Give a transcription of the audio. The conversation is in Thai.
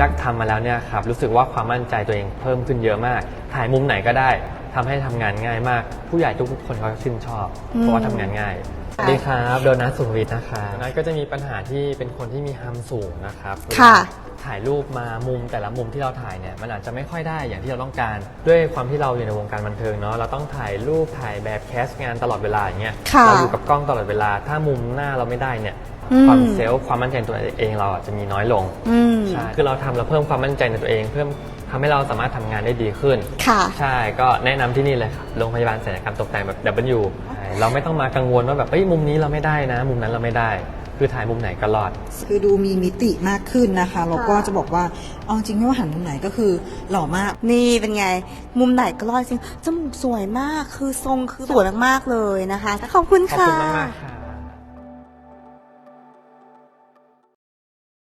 จากทำมาแล้วเนี่ยครับรู้สึกว่าความมั่นใจตัวเองเพิ่มขึ้นเยอะมาก ถ่ายมุมไหนก็ได้ทำให้ทำงานง่ายมาก ผู้ใหญ่ทุกๆคนเขาชื่นชอบ เพราะว่าทำงานง่าย สวัสดีครับโดนัทสุขวิทย์นะครับโดนัทก็จะมีปัญหาที่เป็นคนที่มีฮัมสูงนะครับค่ะถ่ายรูปมามุมแต่ละมุมที่เราถ่ายเนี่ยมันอาจจะไม่ค่อยได้อย่างที่เราต้องการ ด้วยความที่เราอยู่ในวงการบันเทิงเนาะเราต้องถ่ายรูปถ่ายแบบแคสต์งานตลอดเวลาอย่างเงี้ยค่ะเราอยู่กับกล้องตลอดเวลา ถ้ามุมหน้าเราไม่ได้เนี่ยอืมความเซลล์ความมั่นใจในตัวเองเราอาจจะมีน้อยลงอืมใช่คือเราทำเราเพิ่มความมั่นใจในตัวเอง เพิ่มทำให้เราสามารถทำงานได้ดีขึ้น ค่ะ ใช่ ก็แนะนำที่นี่เลยครับโรงพยาบาลศัลยกรรมตกแต่งแบบ W ใช่ เราไม่ต้องมากังวลว่าแบบเอ้ยมุมนี้เราไม่ได้นะ มุมนั้นเราไม่ได้ คือถ่ายมุมไหนก็รอด คือดูมีมิติมากขึ้นนะคะแล้วก็จะบอกว่าเอาจริงไม่ว่าหันมุมไหนก็คือหล่อมาก นี่เป็นไง มุมไหนก็รอดจริงจมูกสวยมากคือทรงคือสวยมากๆเลยนะคะขอบคุณขอบค่ะคุณมากๆครับ